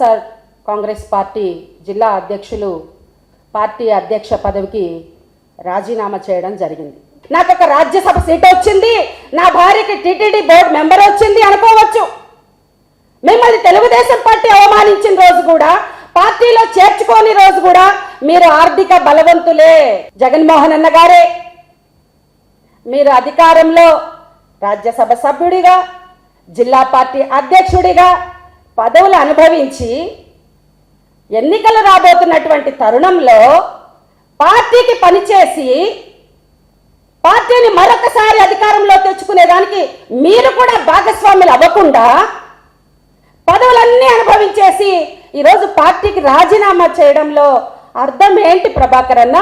YSR Congress party జిల్లా అధ్యక్షులు party అధ్యక్ష పదవికి రాజీనామా చేయడం జరిగింది. నాకు ఒక రాజ్యసభ సీట్ వచ్చింది. నా భార్యకి టీటీడీ బోర్డు మెంబర్ వచ్చింది అనుకోవచ్చు. మిమ్మల్ని తెలుగుదేశం పార్టీ అవమానించిన రోజు కూడా పార్టీలో చేర్చుకోని రోజు కూడా మీరు ఆర్థిక బలవంతులే జగన్మోహన్ అన్న గారే. మీరు అధికారంలో రాజ్యసభ సభ్యుడిగా జిల్లా పార్టీ అధ్యక్షుడిగా పదవులు అనుభవించి ఎన్నికలు రాబోతున్నటువంటి తరుణంలో పార్టీకి పనిచేసి పార్టీని మరొకసారి అధికారంలో తెచ్చుకునేదానికి మీరు కూడా భాగస్వాములు అవ్వకుండా పదవులన్నీ అనుభవించేసి ఈరోజు పార్టీకి రాజీనామా చేయడంలో అర్థం ఏంటి ప్రభాకర్ అన్న?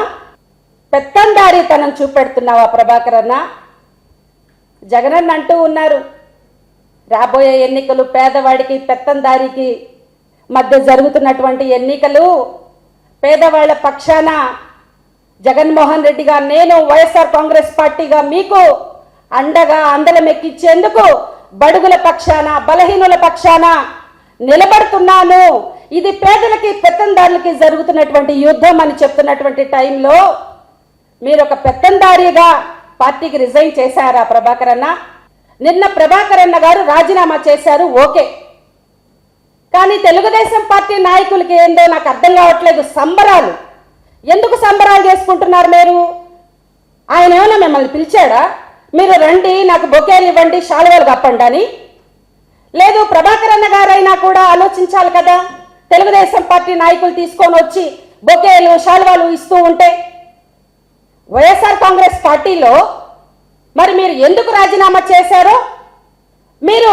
పెత్తందారీతనం చూపెడుతున్నావా ప్రభాకర్ అన్న? జగనన్న అంటూ ఉన్నారు. రాబోయే ఎన్నికలు పేదవాడికి పెత్తందారికి మధ్య జరుగుతున్నటువంటి ఎన్నికలు పేదవాళ్ళ పక్షాన జగన్మోహన్ రెడ్డిగా నేను వైఎస్ఆర్ కాంగ్రెస్ పార్టీగా మీకు అండగా అందలం ఎక్కించేందుకు బడుగుల పక్షాన బలహీనుల పక్షాన నిలబడుతున్నాను. ఇది పేదలకి పెత్తందారులకి జరుగుతున్నటువంటి యుద్ధం అని చెప్తున్నటువంటి టైంలో మీరు ఒక పెత్తందారిగా పార్టీకి రిజైన్ చేశారా ప్రభాకర్ అన్న నిన్న ప్రభాకర్ అన్న గారు రాజీనామా చేశారు ఓకే. కానీ తెలుగుదేశం పార్టీ నాయకులకి ఏందో నాకు అర్థం కావట్లేదు సంబరాలు. ఎందుకు సంబరాలు చేసుకుంటున్నారు మీరు? ఆయన ఏమైనా మిమ్మల్ని పిలిచాడా? మీరు రండి నాకు బొకేలు ఇవ్వండి శాలువాలు కప్పండి అని. లేదు ప్రభాకర్ అన్న గారైనా కూడా ఆలోచించాలి కదా. తెలుగుదేశం పార్టీ నాయకులు తీసుకొని వచ్చి బొకేలు శాలువాలు ఇస్తూ ఉంటే వైఎస్ఆర్ కాంగ్రెస్ పార్టీలో మరి మీరు ఎందుకు రాజీనామా చేశారో? మీరు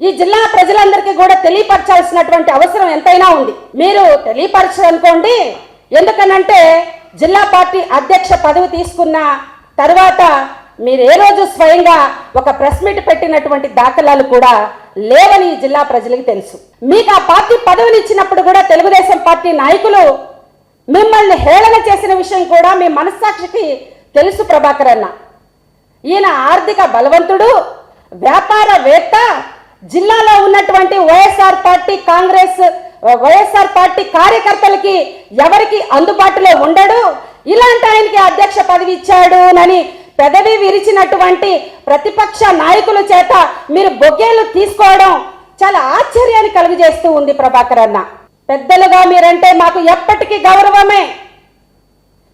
ఈ జిల్లా ప్రజలందరికీ కూడా తెలియపరచాల్సినటువంటి అవసరం ఎంతైనా ఉంది. మీరు తెలియపరచనుకోండి ఎందుకనంటే జిల్లా పార్టీ అధ్యక్ష పదవి తీసుకున్న తర్వాత మీరు ఏ రోజు స్వయంగా ఒక ప్రెస్ మీట్ పెట్టినటువంటి దాఖలాలు కూడా లేవని ఈ జిల్లా ప్రజలకు తెలుసు. మీకు ఆ పార్టీ పదవిని ఇచ్చినప్పుడు కూడా తెలుగుదేశం పార్టీ నాయకులు మిమ్మల్ని హేళన చేసిన విషయం కూడా మీ మనస్సాక్షికి తెలుసు ప్రభాకర్ అన్న. ఈయన ఆర్థిక బలవంతుడు వ్యాపారవేత్త జిల్లాలో ఉన్నటువంటి వైఎస్ఆర్ పార్టీ కాంగ్రెస్ వైఎస్ఆర్ పార్టీ కార్యకర్తలకి ఎవరికి అందుబాటులో ఉండడు. ఇలాంటి ఆయనకి అధ్యక్ష పదవి ఇచ్చాడు అని పెదవి విరిచినటువంటి ప్రతిపక్ష నాయకుల చేత మీరు బొగ్గేలు తీసుకోవడం చాలా ఆశ్చర్యాన్ని కలుగజేస్తూ ఉంది ప్రభాకర్ అన్న. పెద్దలుగా మీరంటే మాకు ఎప్పటికీ గౌరవమే.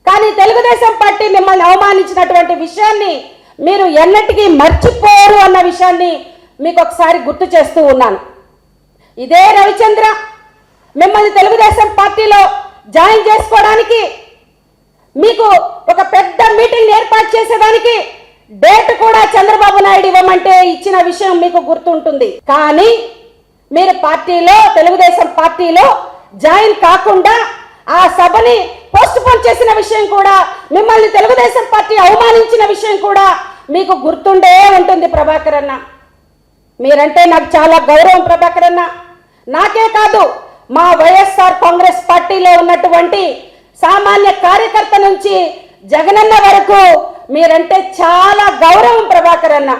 కానీ తెలుగుదేశం పార్టీ మిమ్మల్ని అవమానించినటువంటి విషయాన్ని మీరు ఎన్నటికీ మర్చిపోరు అన్న విషయాన్ని మీకు ఒకసారి గుర్తు చేస్తూ ఉన్నాను. ఇదే రవిచంద్ర మిమ్మల్ని తెలుగుదేశం పార్టీలో జాయిన్ చేసుకోవడానికి మీకు ఒక పెద్ద మీటింగ్ ఏర్పాటు చేసేదానికి డేట్ కూడా చంద్రబాబు నాయుడు ఇవ్వమంటే ఇచ్చిన విషయం మీకు గుర్తుంటుంది. కానీ మీరు పార్టీలో తెలుగుదేశం పార్టీలో జాయిన్ కాకుండా ఆ సభని పోస్ట్ పోన్ చేసిన విషయం కూడా మిమ్మల్ని తెలుగుదేశం పార్టీ అవమానించిన విషయం కూడా మీకు గుర్తుండే ఉంటుంది ప్రభాకర్ అన్న. మీరంటే నాకు చాలా గౌరవం ప్రభాకర్ అన్న. నాకే కాదు మా వైఎస్ఆర్ కాంగ్రెస్ పార్టీలో ఉన్నటువంటి సామాన్య కార్యకర్త నుంచి జగనన్న వరకు మీరంటే చాలా గౌరవం ప్రభాకర్ అన్న.